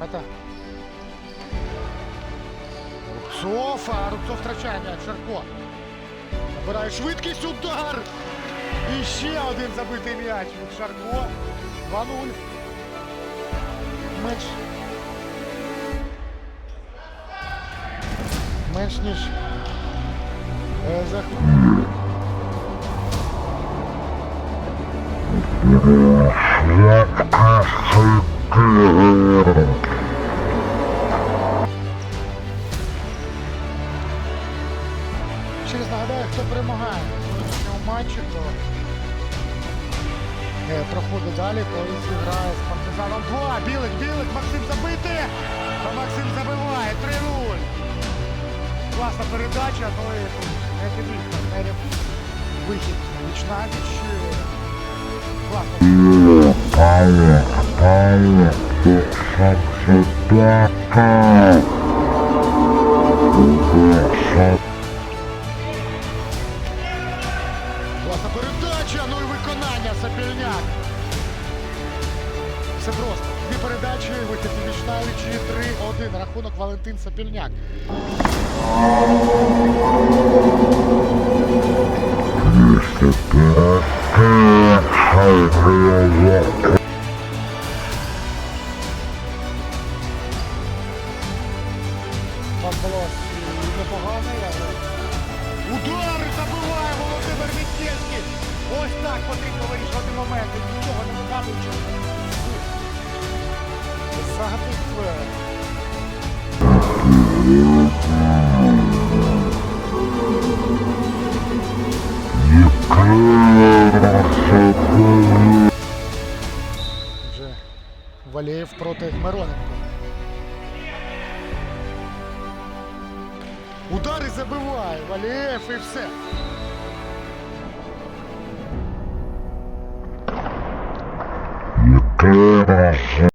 Это... Рубцов, а Рубцов втрачає м'яч. Шарко. Набирає швидкість, удар! І ще один забитий м'яч від Шарко. 2-0. Менш. Менш ніж. Е, за... Ще раз нагадаю, хто перемагає в матчі, то е, проходить далі, коли зіграє з партизаном 2. Білик, білик, Максим забити. Та Максим забиває 3-0. Класна передача, ну і не підвів партнерів. Вихід віч на віч. Класно. Класна передача, ну і виконання Сапільняк. Все просто. Дві передачі, вихід на віч на віч і 3-1. Рахунок Валентин Сапільняк. Пан Колос непоганий, але... так потрібно вирішувати моменти. Нічого не вигадуючи. Загатив. Вже Валєєв проти Мироненко. Удари забиває Валєєв і все. quedas.